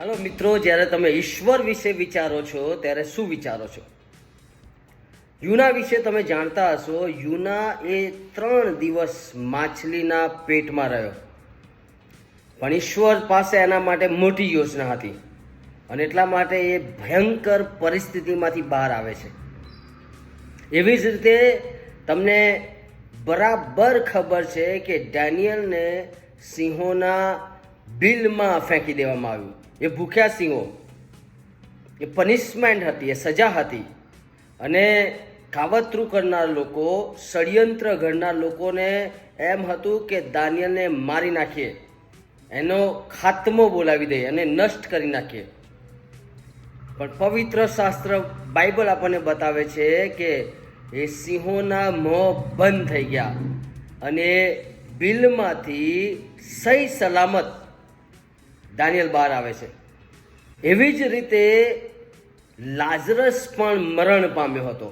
હાલો મિત્રો, જ્યારે તમે ઈશ્વર વિશે વિચારો છો, ત્યારે શું વિચારો છો? યુના વિશે તમે જાણતા હશો, યુના એ ત્રણ દિવસ માછલીના પેટમાં રહ્યો. પણ ઈશ્વર પાસે એના માટે મોટી યોજના હતી અને એટલા માટે એ ભયંકર પરિસ્થિતિમાંથી બહાર આવે છે. એવી જ રીતે તમને બરાબર ખબર છે કે ડેનિયલને સિંહોના બિલમાં ફેંકી દેવામાં આવ્યું. એ ભૂખ્યા સિંહો, એ પનિશમેન્ટ હતી, એ સજા હતી. અને કાવતરું કરનાર લોકો, ષડયંત્ર ઘડનાર લોકોને એમ હતું કે દાનિયલને મારી નાખીએ. એનો ખાત્મો બોલાવી દઈએ અને નષ્ટ કરી નાખીએ. પણ પવિત્ર શાસ્ત્ર બાઇબલ આપણને બતાવે છે કે એ સિંહોના મોં બંધ થઈ ગયા. અને બિલમાંથી સહી સલામત દાનિયલ બહાર આવે છે. એવી જ રીતે લાઝરસ પણ મરણ પામ્યો હતો.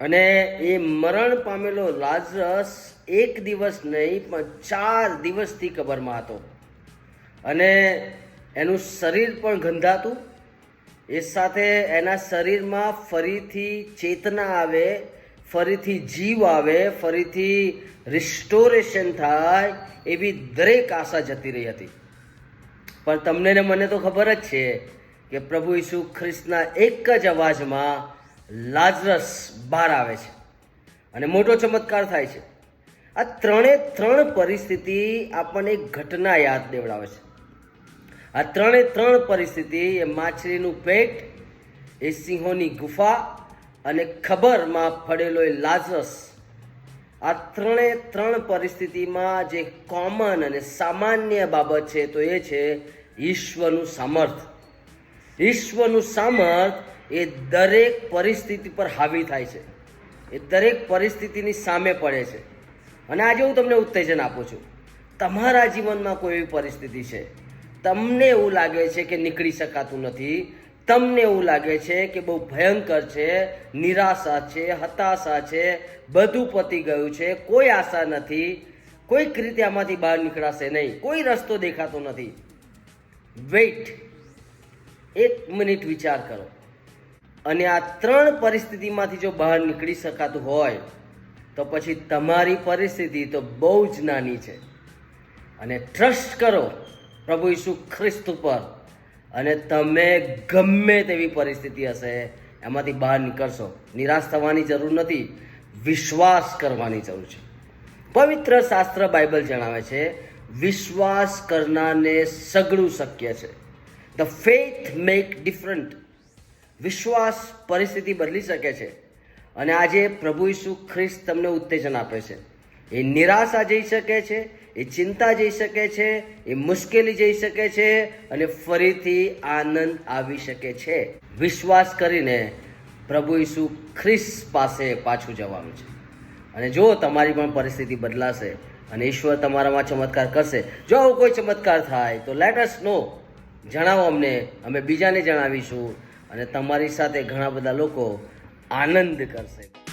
અને એ મરણ પામેલો લાઝરસ એક દિવસ નહીં, પણ ચાર દિવસથી કબરમાં હતો. અને એનું શરીર પણ ગંધાતું. એ સાથે એના શરીરમાં ફરીથી ચેતના આવે, ફરીથી જીવ આવે, ફરીથી રિસ્ટોરેશન થાય એવી દરેક આશા જતી રહી હતી. પણ તમને ને મને તો ખબર જ છે કે પ્રભુ ઈસુ ખ્રિસ્તના એક જ અવાજમાં લાઝરસ બહાર આવે છે. અને મોટો ચમત્કાર થાય છે. આ ત્રણે ત્રણ પરિસ્થિતિ આપણને એક ઘટના યાદ દેવડાવે છે. આ ત્રણે ત્રણ પરિસ્થિતિ એ માછલીનું પેટ, એ સિંહોની ગુફા અને ખબરમાં પડેલો એ લાઝરસ. આ ત્રણે ત્રણ પરિસ્થિતિમાં જે કોમન અને સામાન્ય બાબત છે તો એ છે ઈશ્વરનું સામર્થ. ઈશ્વરનું સામર્થ એ દરેક પરિસ્થિતિ પર હાવી થાય છે. એ દરેક પરિસ્થિતિની સામે પડે છે. અને આજે હું તમને ઉત્તેજન આપું છું. તમારા જીવનમાં કોઈ એવી પરિસ્થિતિ છે? તમને એવું લાગે છે કે નીકળી શકાતું નથી. તમને એવું લાગે છે કે બહુ ભયંકર છે, નિરાશા છે, હતાશા છે, બધું પતી ગયું છે. કોઈ આશા નથી. કોઈક રીતે આમાંથી બહાર નીકળાશે નહીં. કોઈ રસ્તો દેખાતો નથી. વેઇટ. એક મિનિટ વિચાર કરો. અને આ ત્રણ પરિસ્થિતિમાંથી જો બહાર નીકળી શકાતું હોય, તો પછી તમારી પરિસ્થિતિ તો બહુ જ નાની છે. અને ટ્રસ્ટ કરો પ્રભુ ઈસુ ખ્રિસ્ત ઉપર. અને તમે ગમે તેવી પરિસ્થિતિ હશે, એમાંથી બહાર નીકળશો. નિરાશ થવાની જરૂર નથી. વિશ્વાસ કરવાની જરૂર છે. પવિત્ર શાસ્ત્ર બાઇબલ જણાવે છે વિશ્વાસ કરનારને સઘળું શક્ય છે. ધ ફેથ મેક ડિફરન્ટ વિશ્વાસ પરિસ્થિતિ બદલી શકે છે. અને આજે પ્રભુ ઈસુ ખ્રિસ્ત તમને ઉત્તેજન આપે છે. એ નિરાશા જઈ શકે છે, એ ચિંતા જઈ શકે છે, એ મુશ્કેલી જઈ શકે છે અને ફરીથી આનંદ આવી શકે છે. વિશ્વાસ કરીને પ્રભુ ઈસુ ખ્રિસ્ત પાસે પાછું જવાનું છે. અને જો તમારી પણ પરિસ્થિતિ બદલાશે અને ઈશ્વર તમારામાં ચમત્કાર કરશે. જો આવો કોઈ ચમત્કાર થાય, તો લેટ અસ નો જણાવો અમને. અમે બીજાને જણાવીશું અને તમારી સાથે ઘણા બધા લોકો આનંદ કરશે.